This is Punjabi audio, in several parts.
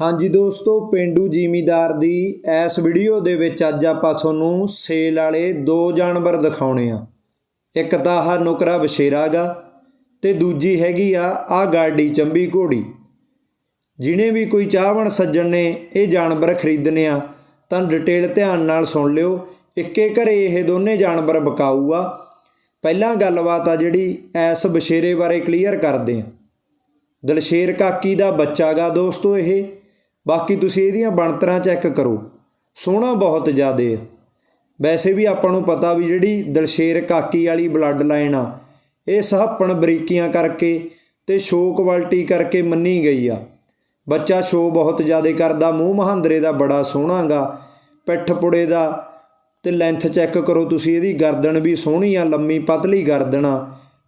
ਹਾਂਜੀ ਦੋਸਤੋ, ਪਿੰਡੂ ਜ਼ਿਮੀਦਾਰ ਦੀ ਇਸ ਵੀਡੀਓ ਦੇ ਵਿੱਚ ਅੱਜ ਆਪਾਂ ਤੁਹਾਨੂੰ ਸੇਲ ਵਾਲੇ ਦੋ ਜਾਨਵਰ ਦਿਖਾਉਣੇ ਆ। ਇੱਕ ਤਾਂ ਆਹ ਨੁਕਰਾ ਬਸ਼ੇਰਾ ਗਾ ਤੇ ਦੂਜੀ ਹੈਗੀ ਆ ਆ ਗਾਡੀ ਚੰਬੀ ਘੋੜੀ। ਜਿਹਨੇ ਵੀ ਕੋਈ ਚਾਹਵਣ ਸੱਜਣ ਨੇ ਇਹ ਜਾਨਵਰ ਖਰੀਦਣੇ ਆ, ਤਾਂ ਡਿਟੇਲ ਧਿਆਨ ਨਾਲ ਸੁਣ ਲਿਓ। ਇੱਕੇ ਘਰੇ ਇਹ ਦੋਨੇ ਜਾਨਵਰ ਬਕਾਊ ਆ। ਪਹਿਲਾਂ ਗੱਲਬਾਤ ਆ ਜਿਹੜੀ ਐਸ ਬਸ਼ੇਰੇ ਬਾਰੇ ਕਲੀਅਰ ਕਰਦੇ ਆ। ਦਲਸ਼ੇਰ ਕਾਕੀ ਦਾ ਬੱਚਾ ਗਾ ਦੋਸਤੋ ਇਹ। ਬਾਕੀ ਤੁਸੀਂ ਇਹਦੀਆਂ ਬਣਤਰਾਂ ਚੈੱਕ ਕਰੋ। ਸੋਹਣਾ ਬਹੁਤ ਜ਼ਿਆਦੇ ਆ। ਵੈਸੇ ਵੀ ਆਪਾਂ ਨੂੰ ਪਤਾ ਵੀ ਜਿਹੜੀ ਦਲਸ਼ੇਰ ਕਾਕੀ ਵਾਲੀ ਬਲੱਡ ਲਾਈਨ ਆ, ਇਹ ਸਹੱਪਣ ਬਰੀਕੀਆਂ ਕਰਕੇ ਤੇ ਸ਼ੋ ਕੁਆਲਿਟੀ ਕਰਕੇ ਮੰਨੀ ਗਈ ਆ। ਬੱਚਾ ਸ਼ੋ ਬਹੁਤ ਜ਼ਿਆਦਾ ਕਰਦਾ, ਮੂੰਹ ਮਹਾਂਦਰੇ ਦਾ ਬੜਾ ਸੋਹਣਾ ਗਾ ਪਿੱਠ ਪੁੜੇ ਦਾ ਤੇ ਲੈਂਥ ਚੈੱਕ ਕਰੋ ਤੁਸੀਂ, ਇਹਦੀ ਗਰਦਨ ਵੀ ਸੋਹਣੀ ਆ, ਲੰਮੀ ਪਤਲੀ ਗਰਦਨ ਆ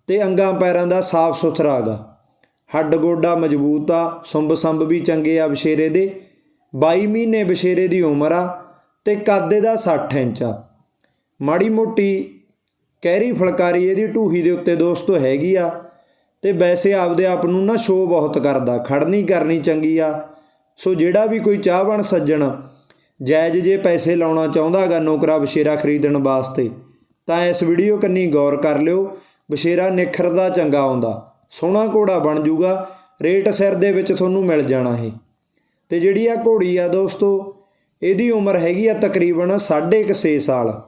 ਤੇ ਅੰਗਾਂ ਪੈਰਾਂ ਦਾ ਸਾਫ਼ ਸੁਥਰਾ ਗਾ ਹੱਡ ਗੋਡਾ ਮਜ਼ਬੂਤ ਆ ਸੁੰਬ ਸੰਬ ਵੀ ਚੰਗੇ ਆ ਬਸ਼ੇਰੇ ਦੇ। 22 ਮਹੀਨੇ ਬਸ਼ੇਰੇ ਦੀ ਉਮਰ ਆ ਤੇ ਕਾਦੇ ਦਾ 60 ਇੰਚ ਆ। ਮਾੜੀ ਮੋਟੀ ਕਹਿਰੀ ਫਲਕਾਰੀ ਇਹਦੀ ਢੂਹੀ ਦੇ ਉੱਤੇ ਦੋਸਤੋ ਹੈਗੀ ਆ ਤੇ ਵੈਸੇ ਆਪਦੇ ਆਪ ਨੂੰ ਨਾ ਸ਼ੋਅ ਬਹੁਤ ਕਰਦਾ, ਖੜਨੀ ਕਰਨੀ ਚੰਗੀ ਆ। ਸੋ ਜਿਹੜਾ ਵੀ ਕੋਈ ਚਾਹਵਣ ਸੱਜਣ ਜਾਇਜ਼ ਜੇ ਪੈਸੇ ਲਾਉਣਾ ਚਾਹੁੰਦਾਗਾ ਨੌਕਰਾ ਬਸ਼ੇਰਾ ਖਰੀਦਣ ਵਾਸਤੇ, ਤਾਂ ਇਸ ਵੀਡੀਓ ਕੰਨੀ ਗੌਰ ਕਰ ਲਿਓ। ਬਸ਼ੇਰਾ ਨਿਖਰਦਾ ਚੰਗਾ ਆਉਂਦਾ। ਸੋਹਣਾ ਘੋੜਾ ਬਣ ਜੂਗਾ, ਰੇਟ ਸਿਰ ਦੇ ਵਿੱਚ ਤੁਹਾਨੂੰ ਮਿਲ ਜਾਣਾ ਇਹ ਤੇ ਜਿਹੜੀ ਆ ਘੋੜੀ ਆ ਦੋਸਤੋ, ਇਹਦੀ ਉਮਰ ਹੈਗੀ ਆ ਤਕਰੀਬਨ 6.5 ਸਾਲ।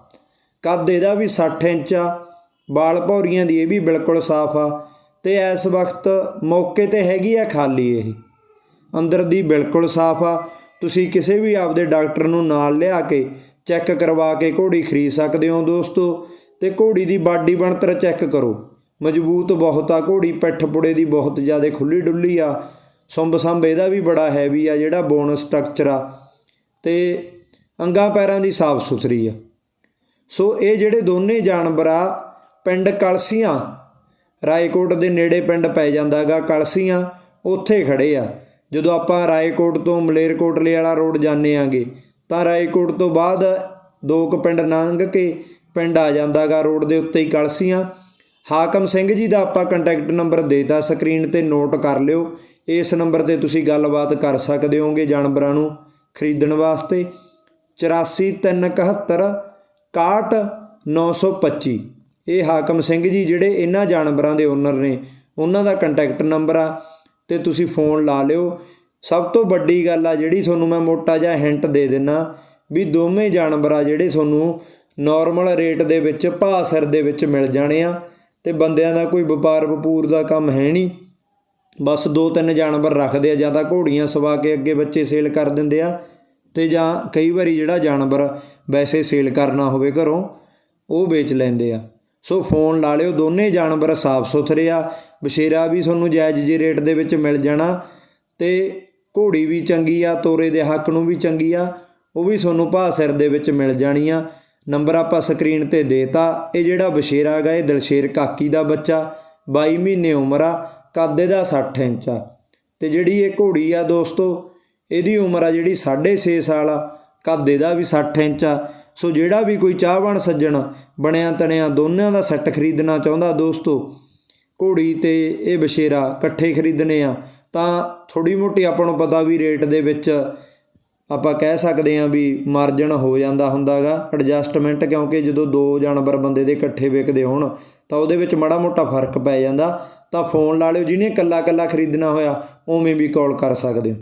ਕੱਦ ਇਹਦਾ ਵੀ 60 ਇੰਚ ਆ ਬਾਲ ਭੌਰੀਆਂ ਦੀ ਇਹ ਵੀ ਬਿਲਕੁਲ ਸਾਫ਼ ਆ। ਤੇ ਇਸ ਵਕਤ ਮੌਕੇ ਤੇ ਹੈਗੀ ਆ ਖਾਲੀ ਇਹ। ਅੰਦਰ ਦੀ ਬਿਲਕੁਲ ਸਾਫ਼ ਆ। ਤੁਸੀਂ ਕਿਸੇ ਵੀ ਆਪਦੇ ਡਾਕਟਰ ਨੂੰ ਨਾਲ ਲਿਆ ਕੇ ਚੈੱਕ ਕਰਵਾ ਕੇ ਘੋੜੀ ਖਰੀਦ ਸਕਦੇ ਹੋ ਦੋਸਤੋ। ਤੇ ਘੋੜੀ ਦੀ ਬਾਡੀ ਬਣਤਰ ਚੈੱਕ ਕਰੋ। ਮਜ਼ਬੂਤ ਬਹੁਤ ਆ, ਘੋੜੀ ਪਿੱਠ ਪੁੜੇ ਦੀ ਬਹੁਤ ਜ਼ਿਆਦਾ ਖੁੱਲੀ ਡੁੱਲੀ ਆ। ਸੁੰਬ ਸੰਭ ਇਹਦਾ ਵੀ ਬੜਾ ਹੈਵੀ ਆ, ਜਿਹੜਾ ਬੋਨ ਸਟਰਕਚਰ ਆ। ਤੇ ਅੰਗਾਂ ਪੈਰਾਂ ਦੀ ਸਾਫ਼ ਸੁਥਰੀ ਆ। ਸੋ ਇਹ ਜਿਹੜੇ ਦੋਨੇ ਜਾਨਵਰ ਆ, ਪਿੰਡ ਕਲਸੀਆਂ, ਰਾਏਕੋਟ ਦੇ ਨੇੜੇ ਪਿੰਡ ਪੈ ਜਾਂਦਾਗਾ ਕਲਸੀਆਂ, ਉੱਥੇ ਖੜੇ ਆ। ਜਦੋਂ ਆਪਾਂ ਰਾਏਕੋਟ ਤੋਂ ਮਲੇਰਕੋਟਲੇ ਵਾਲਾ ਰੋਡ ਜਾਂਦੇ ਆਂਗੇ, ਤਾਂ ਰਾਏਕੋਟ ਤੋਂ ਬਾਅਦ ਦੋ ਕੁ ਪਿੰਡ ਲੰਘ ਕੇ ਪਿੰਡ ਆ ਜਾਂਦਾਗਾ ਰੋਡ ਦੇ ਉੱਤੇ ਹੀ ਕਲਸੀਆਂ। ਹਾਕਮ ਸਿੰਘ ਜੀ ਦਾ ਆਪਾਂ ਕੰਟੈਕਟ ਨੰਬਰ ਦੇਤਾ ਸਕਰੀਨ ਤੇ ਨੋਟ ਕਰ ਲਿਓ। ਇਸ ਨੰਬਰ ਤੇ ਤੁਸੀਂ ਗੱਲਬਾਤ ਕਰ ਸਕਦੇ ਹੋਗੇ ਜਾਨਵਰਾਂ ਨੂੰ ਖਰੀਦਣ ਵਾਸਤੇ। 84371 61925 ਇਹ ਹਾਕਮ ਸਿੰਘ ਜੀ ਜਿਹੜੇ ਇਹਨਾਂ ਜਾਨਵਰਾਂ ਦੇ ਓਨਰ ਨੇ, ਉਹਨਾਂ ਦਾ ਕੰਟੈਕਟ ਨੰਬਰ ਆ ਤੇ ਤੁਸੀਂ ਫੋਨ ਲਾ ਲਿਓ। ਸਭ ਤੋਂ ਵੱਡੀ ਗੱਲ ਆ ਜਿਹੜੀ ਤੁਹਾਨੂੰ ਮੈਂ ਮੋਟਾ ਜਿਹਾ ਹਿੰਟ ਦੇ ਦਿੰਨਾ ਵੀ ਦੋਵੇਂ ਜਾਨਵਰ ਆ ਜਿਹੜੇ ਤੁਹਾਨੂੰ ਨਾਰਮਲ ਰੇਟ ਦੇ ਵਿੱਚ ਭਾਅ ਸਿਰ ਦੇ ਵਿੱਚ ਮਿਲ ਜਾਣੇ ਆ। ਤੇ ਬੰਦਿਆਂ ਦਾ ਕੋਈ ਵਪਾਰ ਵਪੂਰ ਦਾ ਕੰਮ ਹੈ ਨਹੀਂ। ਬਸ ਦੋ ਤਿੰਨ ਜਾਨਵਰ ਰੱਖਦੇ ਆ, ਜਾਂ ਤਾਂ ਘੋੜੀਆਂ ਸਵਾ ਕੇ ਅੱਗੇ ਬੱਚੇ ਸੇਲ ਕਰ ਦਿੰਦੇ ਆ, ਤੇ ਜਾਂ ਕਈ ਵਾਰੀ ਜਿਹੜਾ ਜਾਨਵਰ ਵੈਸੇ ਸੇਲ ਕਰਨਾ ਹੋਵੇ ਘਰੋਂ, ਉਹ ਵੇਚ ਲੈਂਦੇ ਆ। ਸੋ ਫੋਨ ਲਾ ਲਿਓ, ਦੋਨੇ ਜਾਨਵਰ ਸਾਫ਼ ਸੁਥਰੇ ਆ ਬਸ਼ੇਰਾ ਵੀ ਤੁਹਾਨੂੰ ਜਾਇਜ਼ ਜੇ ਰੇਟ ਦੇ ਵਿੱਚ ਮਿਲ ਜਾਣਾ, ਤੇ ਘੋੜੀ ਵੀ ਚੰਗੀ ਆ, ਤੋਰੇ ਦੇ ਹੱਕ ਨੂੰ ਵੀ ਚੰਗੀ ਆ, ਉਹ ਵੀ ਤੁਹਾਨੂੰ ਭਾਅ ਸਿਰ ਦੇ ਵਿੱਚ ਮਿਲ ਜਾਣੀ ਆ। ਨੰਬਰ ਆਪਾਂ ਸਕਰੀਨ ਤੇ ਦੇਤਾ। ਇਹ ਜਿਹੜਾ ਬਸ਼ੇਰਾ ਹੈਗਾ, ਇਹ ਦਲਸ਼ੇਰ ਕਾਕੀ ਦਾ ਬੱਚਾ 22 ਮਹੀਨੇ ਉਮਰ ਆ, ਕੱਦ ਇਹਦਾ 60 ਇੰਚ ਆ। ਤੇ ਜਿਹੜੀ ਇਹ ਘੋੜੀ ਆ ਦੋਸਤੋ, ਇਹਦੀ ਉਮਰ ਆ ਜਿਹੜੀ 6.5 ਸਾਲ ਆ, ਕੱਦ ਇਹਦਾ ਵੀ 60 ਇੰਚ ਆ। ਸੋ ਜਿਹੜਾ ਵੀ ਕੋਈ ਚਾਹਵਾਨ ਸੱਜਣ, ਬਣਿਆ ਤਣਿਆ ਦੋਨਾਂ ਦਾ ਸੈੱਟ ਖਰੀਦਣਾ ਚਾਹੁੰਦਾ ਦੋਸਤੋ, ਘੋੜੀ ਤੇ ਇਹ ਬਸ਼ੇਰਾ ਇਕੱਠੇ ਖਰੀਦਣੇ ਆ, ਤਾਂ ਥੋੜੀ ਮੋਟੀ ਆਪਾਂ ਨੂੰ ਪਤਾ ਵੀ ਰੇਟ ਦੇ ਵਿੱਚ ਆਪਾਂ ਕਹਿ ਸਕਦੇ ਹਾਂ ਵੀ ਮਾਰਜਨ ਹੋ ਜਾਂਦਾ ਹੁੰਦਾਗਾ ਐਡਜਸਟਮੈਂਟ ਕਿਉਂਕਿ ਜਦੋਂ ਦੋ ਜਾਨਵਰ ਬੰਦੇ ਦੇ ਇਕੱਠੇ ਵਿਕਦੇ ਹੋਣ, ਤਾਂ ਉਹਦੇ ਵਿੱਚ ਮਾੜਾ ਮੋਟਾ ਫ਼ਰਕ ਪੈ ਜਾਂਦਾ, ਤਾਂ ਫੋਨ ਲਾ ਲਿਓ, ਜਿਹਨੇ ਇਕੱਲਾ ਇਕੱਲਾ ਖਰੀਦਣਾ ਹੋਇਆ, ਉਵੇਂ ਵੀ ਕਾਲ ਕਰ ਸਕਦੇ ਹੋ।